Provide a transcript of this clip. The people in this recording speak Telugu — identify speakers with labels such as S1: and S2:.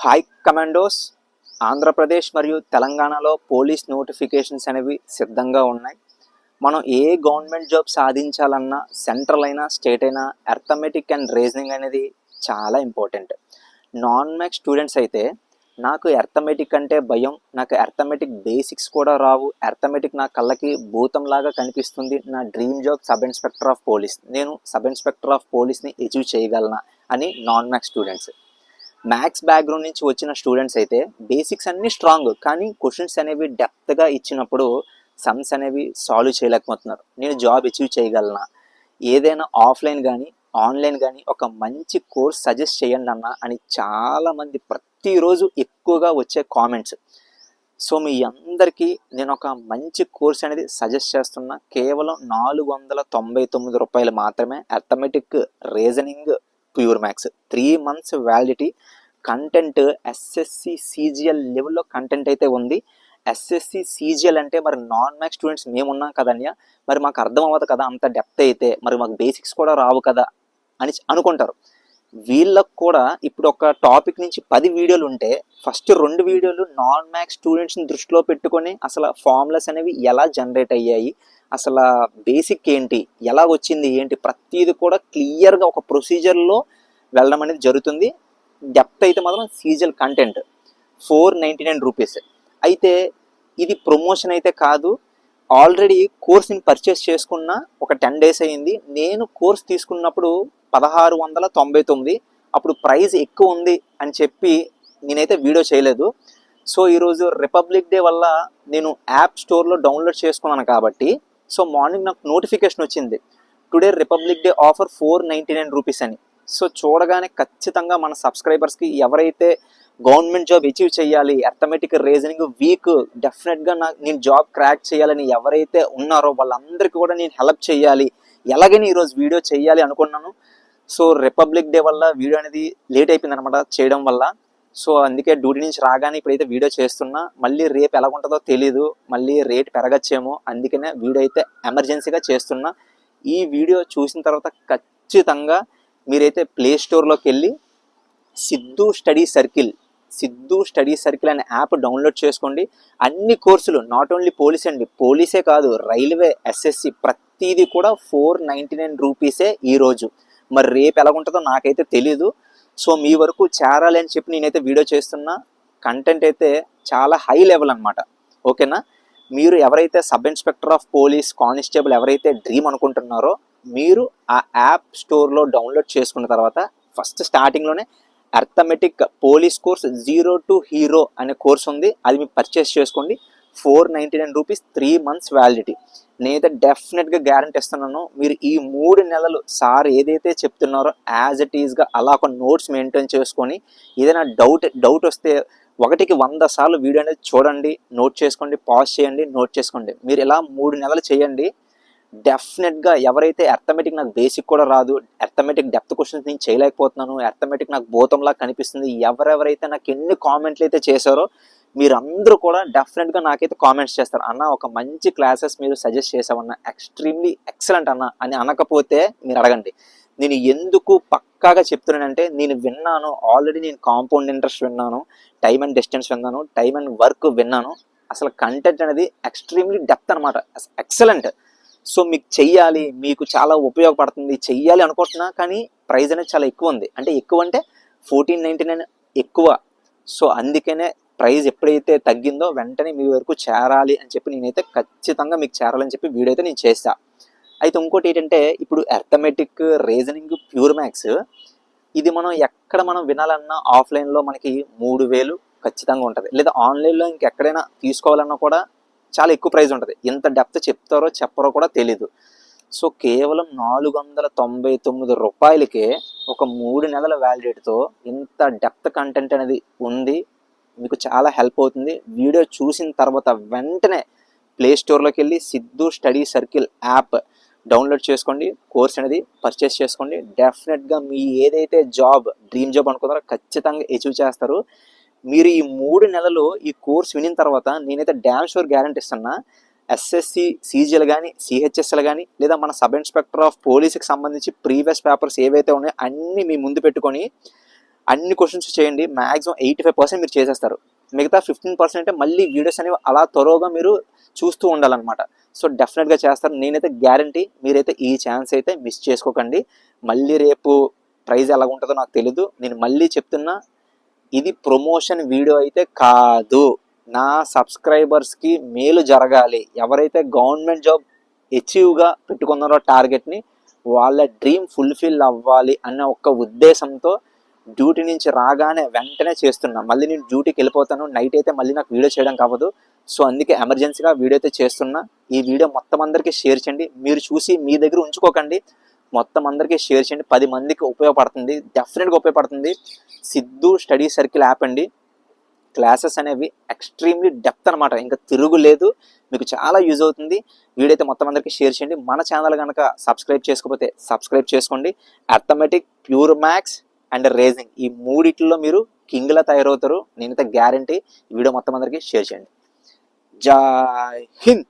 S1: హాయ్ కమాండోస్ ఆంధ్రప్రదేశ్ మరియు తెలంగాణలో పోలీస్ నోటిఫికేషన్స్ అనేవి సిద్ధంగా ఉన్నాయి. మనం ఏ గవర్నమెంట్ జాబ్ సాధించాలన్నా సెంట్రల్ అయినా స్టేట్ అయినా అర్థమెటిక్ అండ్ రీజనింగ్ అనేది చాలా ఇంపార్టెంట్. నాన్ మ్యాక్ స్టూడెంట్స్ అయితే నాకు అర్థమెటిక్ అంటే భయం నాకు అర్థమెటిక్ బేసిక్స్ కూడా రావు అర్థమెటిక్ నా కళ్ళకి భూతంలాగా కనిపిస్తుంది నా dream job sub inspector of police నేను సబ్ ఇన్స్పెక్టర్ ఆఫ్ పోలీస్ని అచీవ్ చేయగలనా అని non maths students maths background నుంచి వచ్చిన స్టూడెంట్స్ అయితే బేసిక్స్ అన్ని స్ట్రాంగ్ కానీ క్వశ్చన్స్ అనేవి డెప్త్గా ఇచ్చినప్పుడు సమ్స్ అనేవి సాల్వ్ చేయలేకపోతున్నారు. నేను జాబ్ అచీవ్ చేయగలనా? ఏదైనా ఆఫ్లైన్ కానీ ఆన్లైన్ కానీ ఒక మంచి కోర్స్ సజెస్ట్ చేయండి అన్న అని చాలామంది ప్రతిరోజు ఎక్కువగా వచ్చే కామెంట్స్ సో మీ అందరికీ నేను ఒక మంచి కోర్స్ అనేది సజెస్ట్ చేస్తున్నా. కేవలం నాలుగు వందల తొంభై తొమ్మిది రూపాయలు మాత్రమే arithmetic reasoning pure maths three months validity content SSC CGL లెవెల్లో కంటెంట్ అయితే ఉంది. ఎస్ఎస్సి సీజిఎల్ అంటే మరి నాన్ మ్యాథ్స్ స్టూడెంట్స్ మేమున్నాం కదన్య మరి మాకు అర్థం అవ్వదు కదా అంత డెప్త్ అయితే మరి మాకు బేసిక్స్ కూడా రావు కదా అని అనుకుంటారు. వీళ్ళకు కూడా ఇప్పుడు ఒక టాపిక్ నుంచి పది వీడియోలు ఉంటే ఫస్ట్ రెండు వీడియోలు నాన్ మ్యాథ్స్ స్టూడెంట్స్ని దృష్టిలో పెట్టుకొని అసలు ఫార్ములాస్ అనేవి ఎలా జనరేట్ అయ్యాయి? అసలు బేసిక్ ఏంటి? ఎలా వచ్చింది? ఏంటి? ప్రతిది కూడా క్లియర్గా ఒక ప్రొసీజర్లో వెళ్ళడం అనేది జరుగుతుంది. డెప్త్ అయితే మాత్రం CGL content four ninety nine rupees అయితే ఇది ప్రమోషన్ అయితే కాదు. ఆల్రెడీ కోర్స్ని పర్చేస్ చేసుకున్న ఒక టెన్ డేస్ అయింది. నేను కోర్స్ తీసుకున్నప్పుడు పదహారు వందల తొంభై తొమ్మిది. అప్పుడు ప్రైస్ ఎక్కువ ఉంది అని చెప్పి నేనైతే వీడియో చేయలేదు. సో ఈరోజు రిపబ్లిక్ డే వల్ల నేను యాప్ స్టోర్లో డౌన్లోడ్ చేసుకున్నాను కాబట్టి సో మార్నింగ్ నాకు నోటిఫికేషన్ వచ్చింది. Today republic day offer four ninety nine rupees అని. సో చూడగానే ఖచ్చితంగా మన సబ్స్క్రైబర్స్కి ఎవరైతే గవర్నమెంట్ జాబ్ అచీవ్ చేయాలి అథమెటిక్ రీజనింగ్ వీక్ డెఫినెట్గా నాకు నేను జాబ్ క్రాక్ చేయాలని ఎవరైతే ఉన్నారో వాళ్ళందరికీ కూడా నేను హెల్ప్ చేయాలి. ఎలాగైనా ఈరోజు వీడియో చేయాలి అనుకున్నాను. సో రిపబ్లిక్ డే వల్ల వీడియో అనేది లేట్ అయిపోయింది అనమాట చేయడం వల్ల. సో అందుకే డ్యూటీ నుంచి రాగానే ఇప్పుడైతే వీడియో చేస్తున్నా మళ్ళీ రేపు ఎలా ఉంటుందో తెలీదు మళ్ళీ రేట్ పెరగచ్చేమో అందుకనే వీడియో అయితే ఎమర్జెన్సీగా చేస్తున్నా. ఈ వీడియో చూసిన తర్వాత ఖచ్చితంగా మీరైతే ప్లే స్టోర్లోకి వెళ్ళి Siddhu study circle Siddhu study circle అనే యాప్ డౌన్లోడ్ చేసుకోండి. అన్ని కోర్సులు నాట్ ఓన్లీ పోలీస్ అండి పోలీసే కాదు రైల్వే ఎస్ఎస్సి ప్రతిదీ కూడా ఫోర్ నైంటీ నైన్ రూపీసే ఈరోజు. మరి రేపు ఎలా ఉంటుందో నాకైతే తెలీదు. సో మీ వరకు చేరాలి అని చెప్పి నేనైతే వీడియో చేస్తున్నా. కంటెంట్ అయితే చాలా హై లెవెల్ అనమాట ఓకేనా? మీరు ఎవరైతే sub inspector of police constable ఎవరైతే డ్రీమ్ అనుకుంటున్నారో మీరు ఆ యాప్ స్టోర్లో డౌన్లోడ్ చేసుకున్న తర్వాత ఫస్ట్ స్టార్టింగ్లోనే arithmetic police course zero to hero అనే కోర్స్ ఉంది. అది మీరు పర్చేస్ చేసుకోండి. Four ninety nine rupees three months validity నేనైతే డెఫినెట్గా గ్యారంటీ ఇస్తున్నాను. మీరు ఈ మూడు నెలలు సార్ ఏదైతే చెప్తున్నారో యాజ్ ఇట్ ఈస్గా అలా ఒక నోట్స్ మెయింటైన్ చేసుకొని ఏదైనా డౌట్ డౌట్ వస్తే ఒకటికి వంద సార్లు వీడియో అనేది చూడండి నోట్ చేసుకోండి పాజ్ చేయండి నోట్ చేసుకోండి. మీరు ఇలా మూడు నెలలు చేయండి. డెఫినెట్గా ఎవరైతే అర్థమెటిక్ నాకు బేసిక్ కూడా రాదు అర్థమెటిక్ డెప్త్ క్వశ్చన్స్ నేను చేయలేకపోతున్నాను అర్థమెటిక్ నాకు భూతంలా కనిపిస్తుంది ఎవరెవరైతే నాకు ఎన్ని కామెంట్లు అయితే చేశారో మీరందరూ కూడా డెఫినెట్గా నాకైతే కామెంట్స్ చేస్తారు. అన్న ఒక మంచి క్లాసెస్ మీరు సజెస్ట్ చేసామన్న ఎక్స్ట్రీమ్లీ ఎక్సలెంట్ అన్న అని అనకపోతే మీరు అడగండి. నేను ఎందుకు పక్కాగా చెప్తున్నానంటే నేను విన్నాను ఆల్రెడీ నేను కాంపౌండ్ ఇంట్రెస్ట్ విన్నాను టైమ్ అండ్ డిస్టెన్స్ విన్నాను టైమ్ అండ్ వర్క్ విన్నాను. అసలు కంటెంట్ అనేది ఎక్స్ట్రీమ్లీ డెప్త్ అనమాట ఎక్సలెంట్ సో మీకు చెయ్యాలి మీకు చాలా ఉపయోగపడుతుంది చెయ్యాలి అనుకుంటున్నా కానీ ప్రైస్ అనేది చాలా ఎక్కువ ఉంది. అంటే ఎక్కువ అంటే ఫోర్టీన్ నైంటీ నైన్ ఎక్కువ. సో అందుకనే ప్రైస్ ఎప్పుడైతే తగ్గిందో వెంటనే మీ వరకు చేరాలి అని చెప్పి నేనైతే ఖచ్చితంగా మీకు చేరాలని చెప్పి వీడియో అయితే నేను చేస్తా. అయితే ఇంకోటి ఏంటంటే ఇప్పుడు అర్థమెటిక్ రీజనింగ్ ప్యూర్ మ్యాథ్స్. ఇది మనం ఎక్కడ మనం వినాలన్నా ఆఫ్లైన్లో మనకి మూడు వేలు ఖచ్చితంగా ఉంటుంది. లేదా ఆన్లైన్లో ఇంకెక్కడైనా తీసుకోవాలన్నా కూడా చాలా ఎక్కువ ప్రైస్ ఉంటుంది. ఎంత డెప్త్ చెప్తారో చెప్పరో కూడా తెలీదు. సో కేవలం నాలుగు వందల తొంభై తొమ్మిది రూపాయలకే ఒక మూడు నెలల వ్యాలిడేట్తో ఇంత డెప్త్ కంటెంట్ అనేది ఉంది. మీకు చాలా హెల్ప్ అవుతుంది. వీడియో చూసిన తర్వాత వెంటనే ప్లే స్టోర్లోకి వెళ్ళి Siddhu study circle app download చేసుకోండి. కోర్స్ అనేది పర్చేస్ చేసుకోండి. డెఫినెట్గా మీ ఏదైతే జాబ్ డ్రీమ్ జాబ్ అనుకున్నారో ఖచ్చితంగా అచీవ్ చేస్తారు. మీరు ఈ మూడు నెలలు ఈ కోర్స్ వినిన తర్వాత నేనైతే డ్యామ్ షూర్ గ్యారంటీ ఇస్తున్నా ఎస్ఎస్సి సీజీలు కానీ సిహెచ్ఎస్ఎల్ కానీ లేదా మన సబ్ ఇన్స్పెక్టర్ ఆఫ్ పోలీస్కి సంబంధించి ప్రీవియస్ పేపర్స్ ఏవైతే ఉన్నాయో అన్నీ మీ ముందు పెట్టుకొని అన్ని క్వశ్చన్స్ చేయండి. మ్యాక్సిమం ఎయిటీ ఫైవ్ పర్సెంట్ మీరు చేసేస్తారు. మిగతా ఫిఫ్టీన్ పర్సెంట్ అంటే మళ్ళీ వీడియోస్ అనేవి అలా త్వరగా మీరు చూస్తూ ఉండాలన్నమాట. సో డెఫినెట్గా చేస్తారు. నేనైతే గ్యారంటీ మీరైతే ఈ ఛాన్స్ అయితే మిస్ చేసుకోకండి. మళ్ళీ రేపు ప్రైజ్ ఎలా ఉంటుందో నాకు తెలీదు. నేను మళ్ళీ చెప్తున్నా ఇది ప్రమోషన్ వీడియో అయితే కాదు. నా సబ్స్క్రైబర్స్కి మేలు జరగాలి. ఎవరైతే గవర్నమెంట్ జాబ్ అచీవ్గా పెట్టుకున్నారో టార్గెట్ని వాళ్ళ డ్రీమ్ ఫుల్ఫిల్ అవ్వాలి అన్న ఒక ఉద్దేశంతో డ్యూటీ నుంచి రాగానే వెంటనే చేస్తున్నా. మళ్ళీ నేను డ్యూటీకి వెళ్ళిపోతాను. నైట్ అయితే మళ్ళీ నాకు వీడియో చేయడం కావదు. సో అందుకే ఎమర్జెన్సీగా వీడియో అయితే చేస్తున్నా. ఈ వీడియో మొత్తం అందరికీ షేర్ చేయండి. మీరు చూసి మీ దగ్గర ఉంచుకోకండి. మొత్తం అందరికీ షేర్ చేయండి. పది మందికి ఉపయోగపడుతుంది. డెఫినెట్గా ఉపయోగపడుతుంది. సిద్ధు స్టడీ సర్కిల్ యాప్ అండి. క్లాసెస్ అనేవి ఎక్స్ట్రీమ్లీ డెప్త్ అనమాట ఇంకా తిరుగులేదు మీకు చాలా యూజ్ అవుతుంది. వీడియో అయితే మొత్తం అందరికీ షేర్ చేయండి. మన ఛానల్ కనుక సబ్స్క్రైబ్ చేసుకోకపోతే సబ్స్క్రైబ్ చేసుకోండి. Arithmetic pure maths and reasoning. ఈ మూడిట్లో మీరు కింగ్లా తయారవుతారు. నేనైతే గ్యారంటీ. వీడియో మొత్తం అందరికీ షేర్ చేయండి. జై హింద్.